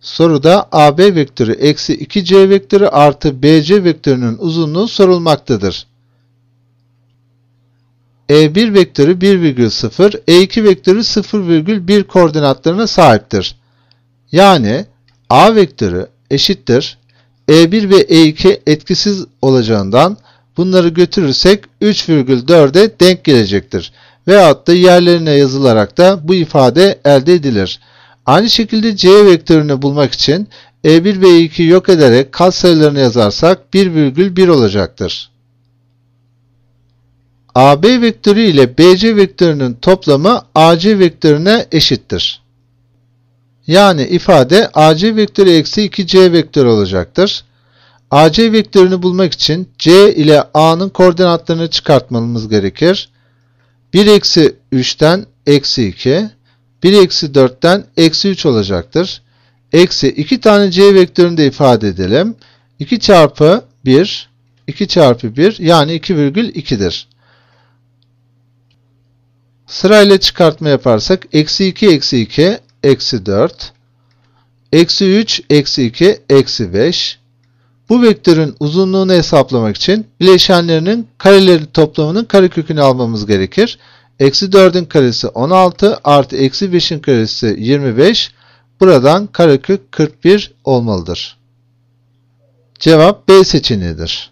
Soruda AB vektörü eksi 2C vektörü artı BC vektörünün uzunluğu sorulmaktadır. E1 vektörü 1,0, E2 vektörü 0,1 koordinatlarına sahiptir. Yani A vektörü eşittir. E1 ve E2 etkisiz olacağından bunları götürürsek 3,4'e denk gelecektir. Veyahut da yerlerine yazılarak da bu ifade elde edilir. Aynı şekilde C vektörünü bulmak için E1 ve E2 yok ederek katsayılarını yazarsak 1,1 olacaktır. AB vektörü ile BC vektörünün toplamı AC vektörüne eşittir. Yani ifade AC vektörü eksi 2C vektörü olacaktır. AC vektörünü bulmak için C ile A'nın koordinatlarını çıkartmamız gerekir. 1 eksi 3'ten eksi 2, 1 eksi 4'ten eksi 3 olacaktır. Eksi 2 tane C vektörünü de ifade edelim. 2 çarpı 1, 2 çarpı 1 yani 2,2'dir. Sırayla çıkartma yaparsak eksi 2 eksi 2 eksi 4 eksi 3 eksi 2 eksi 5 bu vektörün uzunluğunu hesaplamak için bileşenlerinin kareleri toplamının karekökünü almamız gerekir. Eksi 4'ün karesi 16 artı eksi 5'in karesi 25 buradan karekök 41 olmalıdır. Cevap B seçeneğidir.